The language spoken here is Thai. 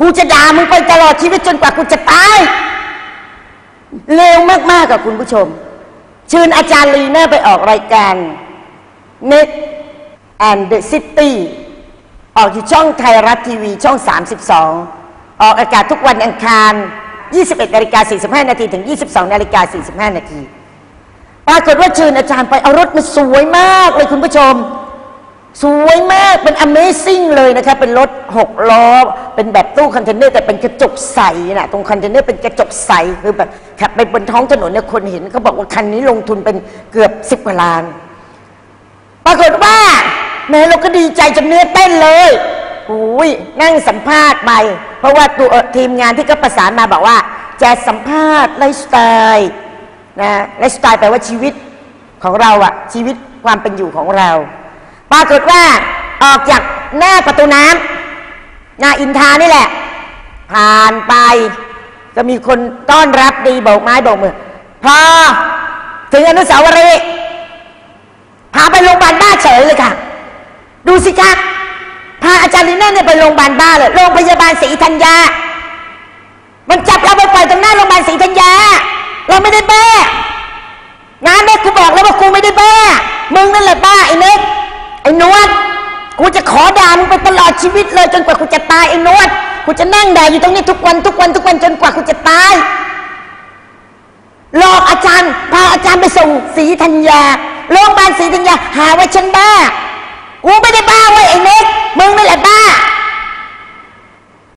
กูจะด่ามึงไปตลอดชีวิตจนกว่ากูจะตายเร็วมากๆกับคุณผู้ชม เชิญอาจารย์ลีน่าไปออกรายการ Net and the City ออกที่ช่องไทยรัฐทีวีช่อง 32 ออกอากาศทุกวันอังคาร 21นาฬิกา45 นาทีถึง 22นาฬิกา45 นาทีปรากฏว่าเชิญอาจารย์ไปเอารถมาสวยมากเลยคุณผู้ชม สวยมากเป็น Amazing เลยนะคะเป็นรถหกล้อ เป็นแบบตู้คอนเทนเนอร์แต่เป็นกระจกใสนะตรงคอนเทนเนอร์เป็นกระจกใสคือแบบขับไปบนท้องถนนเนี่ยคนเห็นเขาบอกว่าคันนี้ลงทุนเป็นเกือบสิบกว่าล้าน ปรากฏว่าแม้เราก็ดีใจจนเนื้อเต้นเลยอุ้ยนั่งสัมภาษณ์ไปเพราะว่าตัวทีมงานที่ก็ประสานมาบอกว่า จะสัมภาษณ์ไลฟ์สไตล์นะไลฟ์สไตล์แปลว่าชีวิตของเราอะชีวิตความเป็นอยู่ของเรา ปรากฏว่าออกจากหน้าประตูน้ำหน้าอินทานี่แหละ ผ่านไปก็มีคนต้อนรับดีโบกไม้โบกมือ พอถึงอนุสาวรีย์พาไปโรงพยาบาลบ้าเฉยเลยค่ะ ดูสิคะพาอาจารย์ลีน่เนี่ยไปโรงพยาบาลบ้าเลยโรงพยาบาลศรีธัญญา มันจับเราไปปล่อยตรงหน้าโรงพยาบาลศรีธัญญา เราไม่ได้บ้างานเนี่ยกูบอกแล้วว่ากูไม่ได้บ้ามึงนั่นแหละบ้าไอ้เน็กไอ้นวด กูจะขอด่ามึงไปตลอด ชีวิตเลยจนกว่าคุณจะตายไอ้นวดคุณจะนั่งแดดอยู่ตรงนี้ทุกวันทุกวันทุกวันจนกว่าคุณจะตายหลอกอาจารย์ พาอาจารย์ไปส่งสีธัญญาโรงพยาบาลสีธัญญาหาว่าฉันบ้ากูไม่ได้บ้าเว้ยไอ้